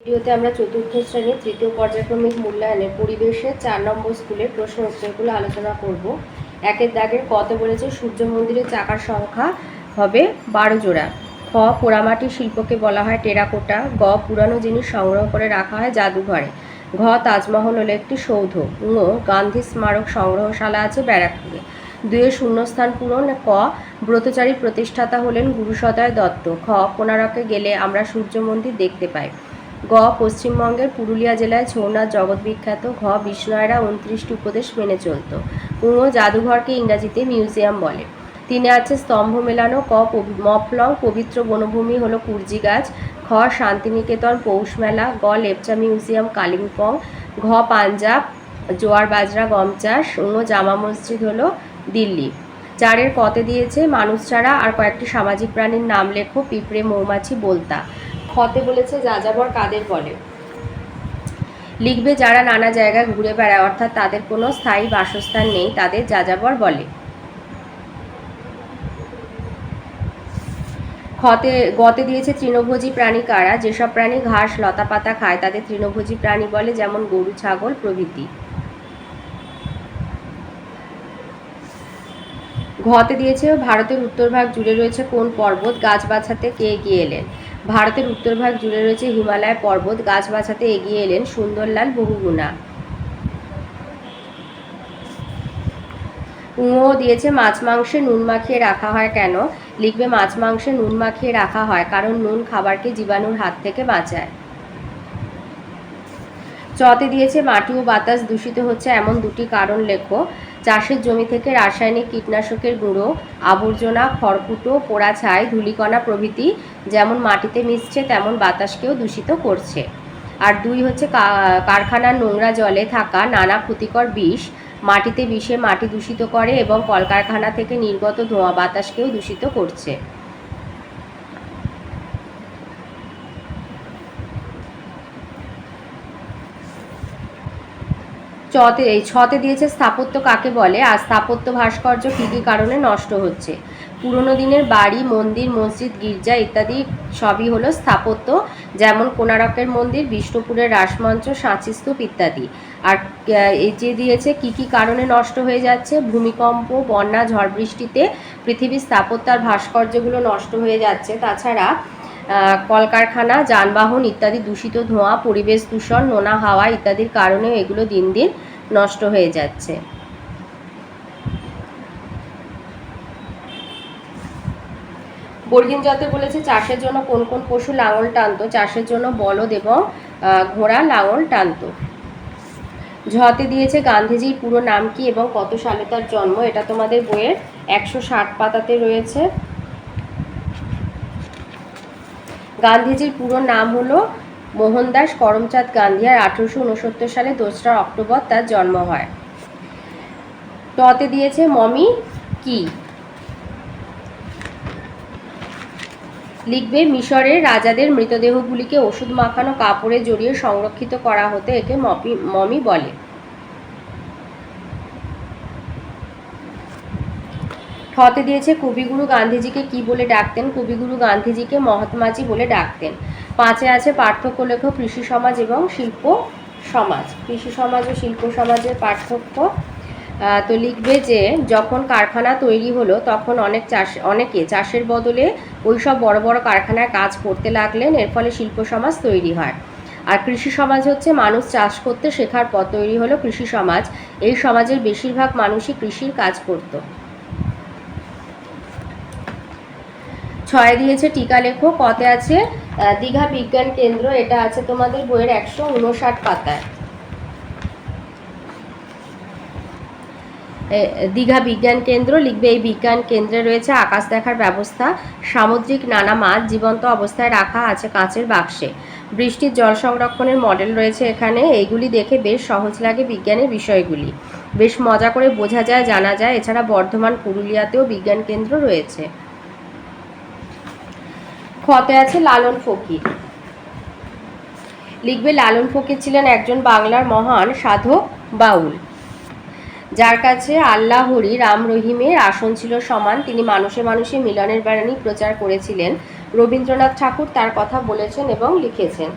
ভিডিওতে আমরা চতুর্থ শ্রেণির তৃতীয় পর্যায়ক্রমিক মূল্যায়নের পরিবেশে চার নম্বর স্কুলের প্রশ্ন উত্তরগুলো আলোচনা করব। একের দাগের কত বলেছে, সূর্য মন্দিরের চাকার সংখ্যা হবে বারো জোড়া। খ, পোড়ামাটি শিল্পকে বলা হয় টেরাকোটা। গ, পুরানো জিনিস সংগ্রহ করে রাখা হয় জাদুঘরে। ঘ, তাজমহল হলো একটি সৌধ। ঙ, গান্ধী স্মারক সংগ্রহশালা আছে ব্যারাকপুরে। দুয়ে শূন্যস্থান পূরণ। ক, ব্রতচারী প্রতিষ্ঠাতা হলেন গুরুসদয় দত্ত। খ কোনারকে গেলে আমরা সূর্য মন্দির দেখতে পাই। গ, পশ্চিমবঙ্গের পুরুলিয়া জেলায় ছৌনাথ জগৎ বিখ্যাত ঘ বিষ্ণয়েরা উনত্রিশটি উপদেশ মেনে চলত। ঙ জাদুঘরকে ইংরাজিতে মিউজিয়াম বলে। তিনে আছে স্তম্ভ মেলানো, ক মফলং পবিত্র বনভূমি হলো কুর্জি গাছ, খ, শান্তিনিকেতন পৌষ মেলা, গ, লেপচা মিউজিয়াম কালিম্পং, ঘ, পাঞ্জাব, জোয়ার বাজরা গম চাষ ঙ জামা মসজিদ হলো দিল্লি। চারের কতে দিয়েছে মানুষ ছাড়া আর কয়েকটি সামাজিক প্রাণীর নাম লেখো পিঁপড়ে, মৌমাছি, বলতা। খতে বলেছে যাযাবর কাদের বলে? লিখবে, যারা নানা জায়গায় ঘুরে বেড়ায়, অর্থাৎ তাদের কোনো স্থায়ী বাসস্থান নেই, তাদের যাযাবর বলে খতে, গতে দিয়েছে, তৃণভোজী প্রাণী কারা? যেসব প্রাণী ঘাস, লতা পাতা খায়, তাদের তৃণভোজী প্রাণী বলে, যেমন গরু, ছাগল প্রভৃতি। ঘতে দিয়েছে, ভারতের উত্তরভাগ জুড়ে রয়েছে, কোন পর্বত? গাছ বাছাতে কে এগিয়ে এলেন? ভারতের উত্তরভাগ জুড়ে রয়েছে হিমালয় পর্বত। গাছ বাছাতে এগিয়ে এলেন সুন্দরলাল বহুগুণা। উঁও দিয়েছে, মাছ মাংসে নুন মাখিয়ে রাখা হয় কেন? লিখবে, মাছ মাংসে নুন মাখিয়ে রাখা হয় কারণ নুন খাবারকে জীবাণুর হাত থেকে বাঁচায়। চতে দিয়েছে, মাটি ও বাতাস দূষিত হচ্ছে এমন দুটি কারণ লেখো। চাষের জমি থেকে রাসায়নিক কীটনাশকের গুঁড়ো, আবর্জনা, খড়কুটো, পোড়া ছাই, ধুলিকণা প্রভৃতি যেমন মাটিতে মিশছে, তেমন বাতাসকেও দূষিত করছে। আর দুই হচ্ছে কারখানার নোংরা জলে থাকা নানা ক্ষতিকর বিষ মাটিতে বিষে মাটি দূষিত করে এবং কলকারখানা থেকে নির্গত ধোঁয়া বাতাসকেও দূষিত করছে। চতে এই ছতে দিয়েছে স্থাপত্য কাকে বলে? আর স্থাপত্য ভাস্কর্য কী কী কারণে নষ্ট হচ্ছে? পুরনো দিনের বাড়ি, মন্দির, মসজিদ, গির্জা ইত্যাদি সবই হলো স্থাপত্য, যেমন কোনারকের মন্দির, বিষ্ণুপুরের রাসমঞ্চ, সাঁচি স্তূপ ইত্যাদি। আর যে দিয়েছে কী কী কারণে নষ্ট হয়ে যাচ্ছে? ভূমিকম্প, বন্যা, ঝড় বৃষ্টিতে পৃথিবীর স্থাপত্য আর ভাস্কর্যগুলো নষ্ট হয়ে যাচ্ছে। তাছাড়া কলকারখানা, যানবাহন ইত্যাদি দূষিত ধোঁয়া, পরিবেশ দূষণ, নোনা হাওয়া ইত্যাদির কারণেও এগুলো দিন দিন নষ্ট হয়ে যাচ্ছে। বর্গিন জাতে বলেছে, চাষের জন্য কোন কোন পশু লাঙল টানতো? চাষের জন্য বলদ এবং ঘোড়া লাঙল টানতো। ঝতে দিয়েছে, গান্ধীজির পুরো নাম কি এবং কত সালে তার জন্ম? এটা তোমাদের বইয়ের একশো ষাট পাতাতে রয়েছে। গান্ধীজির পুরো নাম হলো মোহনদাস করমচাঁদ গান্ধী আর আঠেরোশো উনসত্তর সালে দোসরা অক্টোবর তার জন্ম হয়। টতে দিয়েছে মমি কি? লিখবে মিশরের রাজাদের মৃতদেহগুলিকে ওষুধ মাখানো কাপড়ে জড়িয়ে সংরক্ষিত করা হতে একে মপি মমি বলে। ঠতে দিয়েছে, কবিগুরু গান্ধীজিকে কি বলে ডাকতেন? কবিগুরু গান্ধীজিকে মহাত্মাজি বলে ডাকতেন। পাঁচে আছে পার্থক্য লেখ কৃষি সমাজ এবং শিল্প সমাজ। কৃষি সমাজ ও শিল্প সমাজের পার্থক্য তো লিখবে যে, যখন কারখানা তৈরি হলো, তখন অনেক চাষ, অনেকে চাষের বদলে ওই সব বড় বড় কারখানায় কাজ করতে লাগলেন, এর ফলে শিল্প সমাজ তৈরি হয়। আর কৃষি সমাজ হচ্ছে, মানুষ চাষ করতে শেখার পর তৈরি হলো কৃষি সমাজ। এই সমাজের বেশিরভাগ মানুষই কৃষির কাজ করতো। ছয় দিয়েছে টিকা লেখো কতে আছে দীঘা বিজ্ঞান কেন্দ্র, এটা আছে তোমাদের বইয়ের একশো উনষাট পাতায়। দীঘা বিজ্ঞান কেন্দ্র লিখবে, এই বিজ্ঞান কেন্দ্রে রয়েছে আকাশ দেখার ব্যবস্থা, সামুদ্রিক নানা মাছ জীবন্ত অবস্থায় রাখা আছে কাঁচের বাক্সে। বৃষ্টির জল সংরক্ষণের মডেল রয়েছে এখানে, এইগুলি দেখে বেশ সহজ লাগে বিজ্ঞানের বিষয়গুলি। বেশ মজা করে বোঝা যায়, জানা যায়, এছাড়া বর্ধমান, পুরুলিয়াতেও বিজ্ঞান কেন্দ্র রয়েছে। খতে আছে লালন ফকির। লিখবে, লালন ফকির ছিলেন একজন বাংলার মহান সাধক বাউল। যার কাছে আল্লাহ হরি, রাম রহিমের আসন ছিল সমান। তিনি মানুষে মানুষে মিলনের বাণী প্রচার করেছিলেন। রবীন্দ্রনাথ ঠাকুর তার কথা বলেছেন এবং লিখেছেন।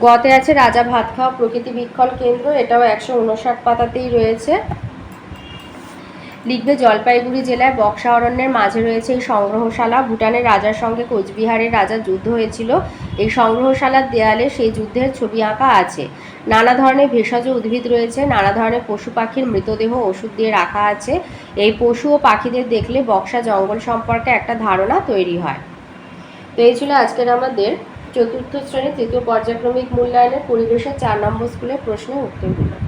গতে আছে রাজা ভাত খাওয়া প্রকৃতি বীক্ষণ কেন্দ্র। এটাও একশো উনষাট পাতাতেই রয়েছে। লিখবে, জলপাইগুড়ি জেলায় বক্সা অরণ্যের মাঝে রয়েছে এই সংগ্রহশালা। ভুটানের রাজার সঙ্গে কোচবিহারের রাজার যুদ্ধ হয়েছিল। এই সংগ্রহশালার দেয়ালে সেই যুদ্ধের ছবি আঁকা আছে। নানা ধরনের ভেষজ উদ্ভিদ রয়েছে, নানা ধরনের পশু পাখির মৃতদেহ ওষুধ দিয়ে রাখা আছে। এই পশু ও পাখিদের দেখলে বক্সা জঙ্গল সম্পর্কে একটা ধারণা তৈরি হয়। তো এই ছিল আজকের আমাদের চতুর্থ শ্রেণি তৃতীয় পর্যায়ক্রমিক মূল্যায়নের পরিবেশের চার নম্বর স্কুলের প্রশ্নের উত্তরগুলো।